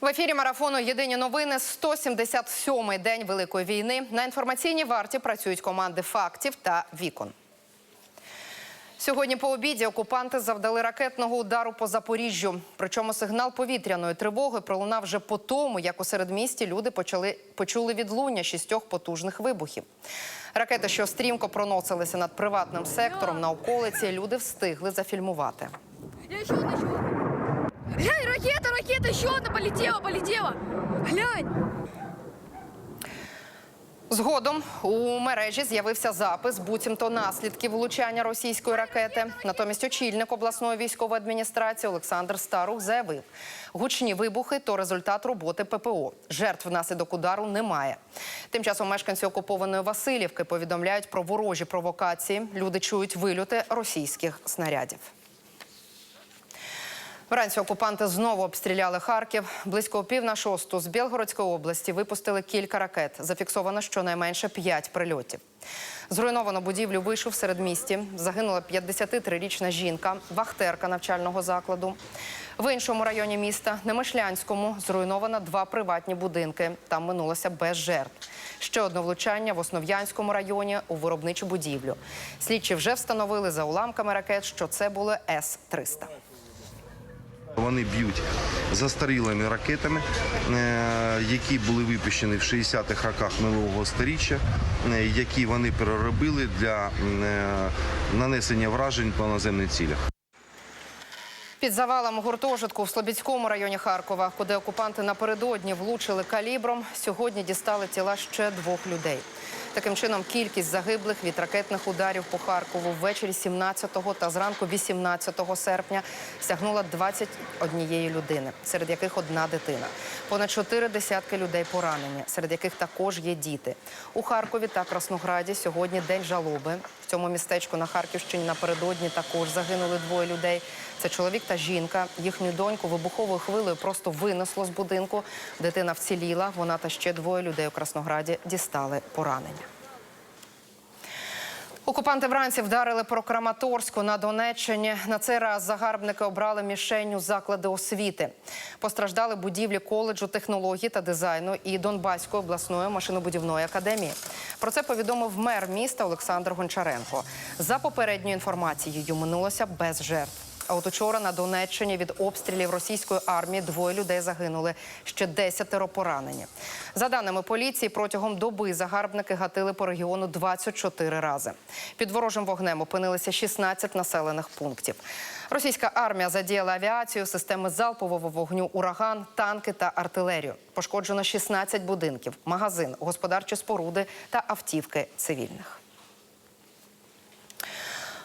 В ефірі марафону Єдині новини 177-й день Великої війни. На інформаційній варті працюють команди фактів та вікон. Сьогодні по обіді окупанти завдали ракетного удару по Запоріжжю. Причому сигнал повітряної тривоги пролунав вже по тому, як у середмісті люди почали почули відлуння шістьох потужних вибухів. Ракети, що стрімко проносилися над приватним сектором на околиці, люди встигли зафільмувати. Одна. Ракета, ракета, еще одна полетела, полетела. Глянь. Згодом у мережі з'явився запис буцімто наслідків влучання російської ракети. Натомість очільник обласної військової адміністрації Олександр Старух заявив, гучні вибухи то результат роботи ППО. Жертв внаслідок удару немає. Тим часом мешканці окупованої Васильівки повідомляють про ворожі провокації. Люди чують вильоти російських снарядів. Вранці окупанти знову обстріляли Харків. Близько пів на шосту з Білгородської області випустили кілька ракет. Зафіксовано щонайменше п'ять прильотів. Зруйновано будівлю вийшов в середмісті. Загинула 53-річна жінка, вахтерка навчального закладу. В іншому районі міста, Немишлянському, зруйновано два приватні будинки. Там минулося без жертв. Ще одне влучання в Основ'янському районі у виробничу будівлю. Слідчі вже встановили за уламками ракет, що це були С-300. Вони б'ють застарілими ракетами, е, які були випущені в 60-х роках минулого сторіччя, е, які вони переробили для е, нанесення вражень по наземних цілях. Під завалом гуртожитку в Слобідському районі Харкова, куди окупанти напередодні влучили калібром, сьогодні дістали тіла ще двох людей. Таким чином, кількість загиблих від ракетних ударів по Харкову ввечері 17 та зранку 18 серпня сягнула 21 людини, серед яких одна дитина. Понад чотири десятки людей поранені, серед яких також є діти. У Харкові та Краснограді сьогодні день жалоби. В цьому містечку на Харківщині напередодні також загинули двоє людей. Це чоловік та жінка. Їхню доньку вибуховою хвилею просто винесло з будинку. Дитина вціліла. Вона та ще двоє людей у Краснограді дістали поранення. Окупанти вранці вдарили про Краматорську на Донеччині. На цей раз загарбники обрали мішенню заклади освіти. Постраждали будівлі коледжу технологій та дизайну і Донбаської обласної машинобудівної академії. Про це повідомив мер міста Олександр Гончаренко. За попередньою інформацією, минулося без жертв. А от учора на Донеччині від обстрілів російської армії двоє людей загинули, ще десятеро поранені. За даними поліції, протягом доби загарбники гатили по регіону 24 рази. Під ворожим вогнем опинилися 16 населених пунктів. Російська армія задіяла авіацію, системи залпового вогню, ураган, танки та артилерію. Пошкоджено 16 будинків, магазин, господарчі споруди та автівки цивільних.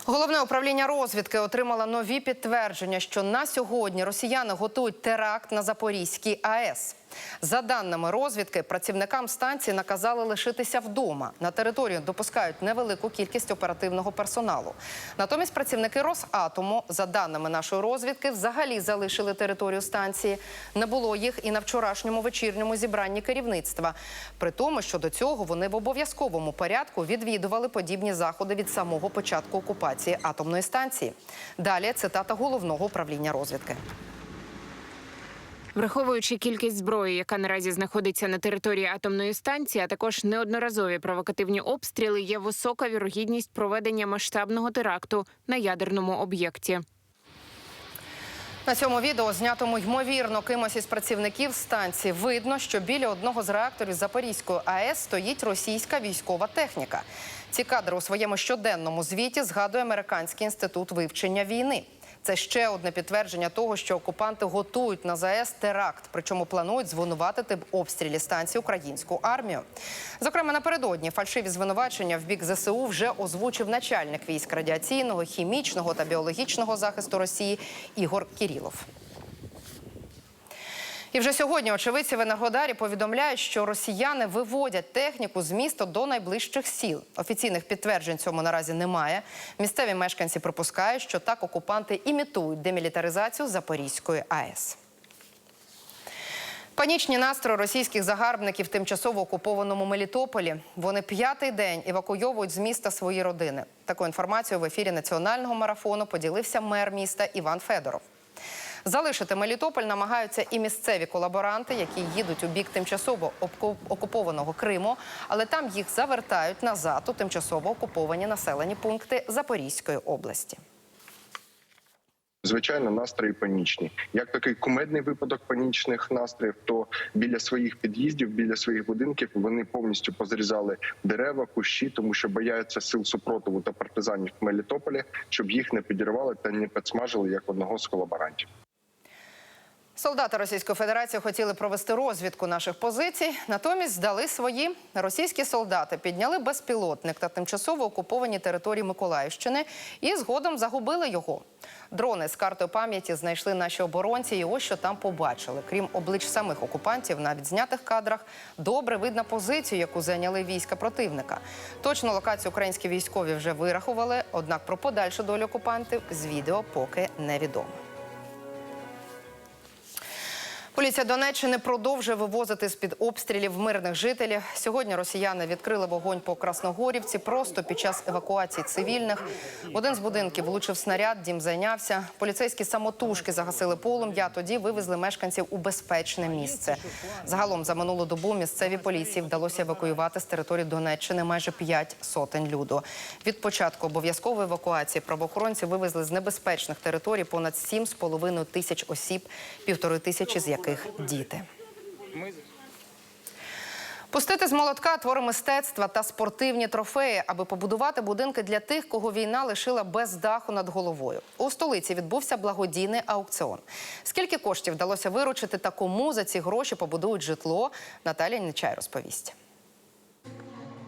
Головне управління розвідки отримало нові підтвердження, що на сьогодні росіяни готують теракт на Запорізькій АЕС. За даними розвідки, працівникам станції наказали лишитися вдома. На територію допускають невелику кількість оперативного персоналу. Натомість працівники Росатому, за даними нашої розвідки, взагалі залишили територію станції. Не було їх і на вчорашньому вечірньому зібранні керівництва. При тому, що до цього вони в обов'язковому порядку відвідували подібні заходи від самого початку окупації атомної станції. Далі цитата головного управління розвідки. Враховуючи кількість зброї, яка наразі знаходиться на території атомної станції, а також неодноразові провокативні обстріли, є висока вірогідність проведення масштабного теракту на ядерному об'єкті. На цьому відео, знятому ймовірно кимось із працівників станції, видно, що біля одного з реакторів Запорізької АЕС стоїть російська військова техніка. Ці кадри у своєму щоденному звіті згадує Американський інститут вивчення війни. Це ще одне підтвердження того, що окупанти готують на ЗАЕС теракт, причому планують звинуватити в обстрілі станції українську армію. Зокрема, напередодні фальшиві звинувачення в бік ЗСУ вже озвучив начальник військ радіаційного, хімічного та біологічного захисту Росії Ігор Кірілов. І вже сьогодні очевидці в Енергодарі повідомляють, що росіяни виводять техніку з міста до найближчих сіл. Офіційних підтверджень цьому наразі немає. Місцеві мешканці припускають, що так окупанти імітують демілітаризацію Запорізької АЕС. Панічні настрої російських загарбників в тимчасово окупованому Мелітополі. Вони п'ятий день евакуйовують з міста свої родини. Таку інформацію в ефірі національного марафону поділився мер міста Іван Федоров. Залишити Мелітополь намагаються і місцеві колаборанти, які їдуть у бік тимчасово окупованого Криму, але там їх завертають назад у тимчасово окуповані населені пункти Запорізької області. Звичайно, настрої панічні. Як такий кумедний випадок панічних настроїв, то біля своїх під'їздів, біля своїх будинків вони повністю позрізали дерева, кущі, тому що бояться сил супротиву та партизанів в Мелітополі, щоб їх не підірвали та не підсмажили як одного з колаборантів. Солдати Російської Федерації хотіли провести розвідку наших позицій, натомість здали свої. Російські солдати підняли безпілотник та тимчасово окуповані території Миколаївщини і згодом загубили його. Дрони з картою пам'яті знайшли наші оборонці, і ось що там побачили. Крім облич самих окупантів, на відзнятих кадрах добре видно позицію, яку зайняли війська противника. Точну локацію українські військові вже вирахували, однак про подальшу долю окупантів з відео поки невідомо. Поліція Донеччини продовжує вивозити з-під обстрілів мирних жителів. Сьогодні росіяни відкрили вогонь по Красногорівці просто під час евакуації цивільних. В один з будинків влучив снаряд, дім зайнявся. Поліцейські самотужки загасили полум'я, тоді вивезли мешканців у безпечне місце. Загалом за минулу добу місцеві поліції вдалося евакуювати з території Донеччини майже 5 сотень люду. Від початку обов'язкової евакуації правоохоронці вивезли з небезпечних територій понад 7,5 тисяч осіб, півтори тисячі з яких діти. Пустити з молотка твори мистецтва та спортивні трофеї, аби побудувати будинки для тих, кого війна лишила без даху над головою. У столиці відбувся благодійний аукціон. Скільки коштів вдалося виручити та кому за ці гроші побудують житло? Наталія Нечай розповість.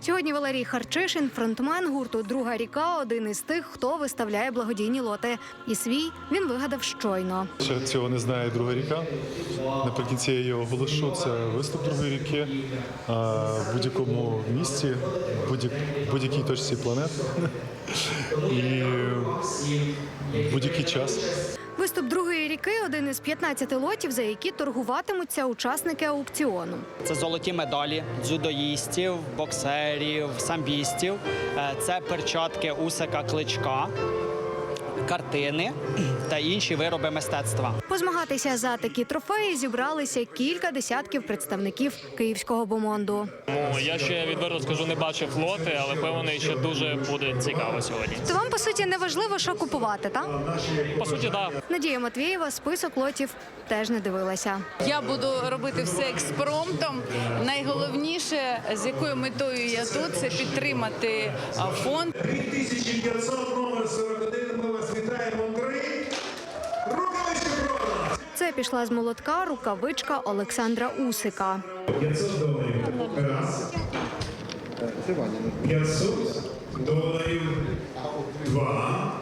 Сьогодні Валерій Харчишин, фронтмен гурту Друга ріка, один із тих, хто виставляє благодійні лоти. І свій він вигадав щойно. Ще цього не знає друга ріка. Наприкінці я його оголошу. Це виступ другої ріки в будь-якому місці, в будь- будь-якій точці планет і будь-який час. Виступ другої ріки один із 15 лотів, за які торгуватимуться учасники аукціону. Це золоті медалі дзюдоїстів, боксерів, самбістів. Е, Це перчатки Усика Кличка, картини та інші вироби мистецтва. Позмагатися за такі трофеї зібралися кілька десятків представників київського бомонду. Ну, я ще відверто скажу, не бачив лоти, але певний, що дуже буде цікаво сьогодні. То вам по суті не важливо, що купувати, так? По суті, так. Надія Матвієва список лотів теж не дивилася. Я буду робити все експромтом. Найголовніше, з якою метою я тут, це підтримати фонд. 3500 номер 41. Пішла з молотка рукавичка Олександра Усика. 500 доларів. Раз. 500 доларів. Два.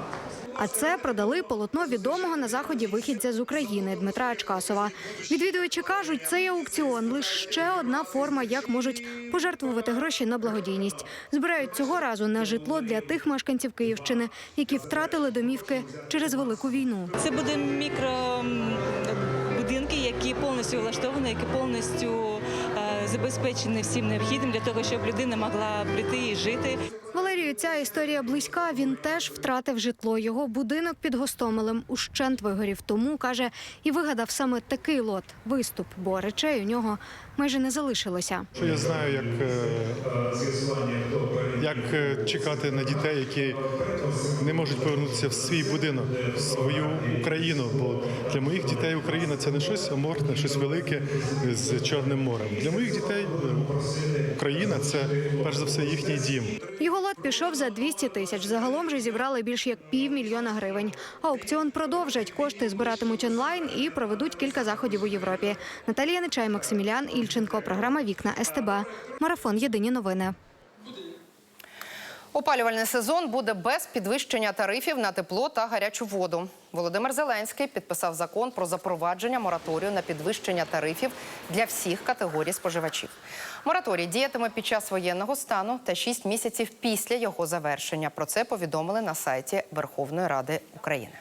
А це продали полотно відомого на заході вихідця з України Дмитра Ачкасова. Відвідувачі кажуть, цей аукціон лише одна форма, як можуть пожертвувати гроші на благодійність. Збирають цього разу на житло для тих мешканців Київщини, які втратили домівки через велику війну. Це буде які повністю влаштовані, які повністю е, забезпечені всім необхідним для того, щоб людина могла прийти і жити. Валерію, ця історія близька. Він теж втратив житло. Його будинок під Гостомелем ущент вигорів. Тому каже, і вигадав саме такий лот виступ, бо речей у нього майже не залишилося. Я знаю, як, е, як е, чекати на дітей, які не можуть повернутися в свій будинок, в свою Україну. Бо для моїх дітей Україна це не щось аморфне, щось велике з Чорним морем. Для моїх дітей е, Україна це перш за все їхній дім. Його лот пішов за 200 тисяч. Загалом же зібрали більш як півмільйона гривень. Аукціон продовжать. Кошти збиратимуть онлайн і проведуть кілька заходів у Європі. Наталія Нечай, Максимілян Ільченко. Програма Вікна СТБ. Марафон. Єдині новини. Опалювальний сезон буде без підвищення тарифів на тепло та гарячу воду. Володимир Зеленський підписав закон про запровадження мораторію на підвищення тарифів для всіх категорій споживачів. Мораторій діятиме під час воєнного стану та 6 місяців після його завершення. Про це повідомили на сайті Верховної Ради України.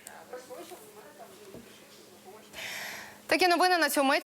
Такі новини на мить.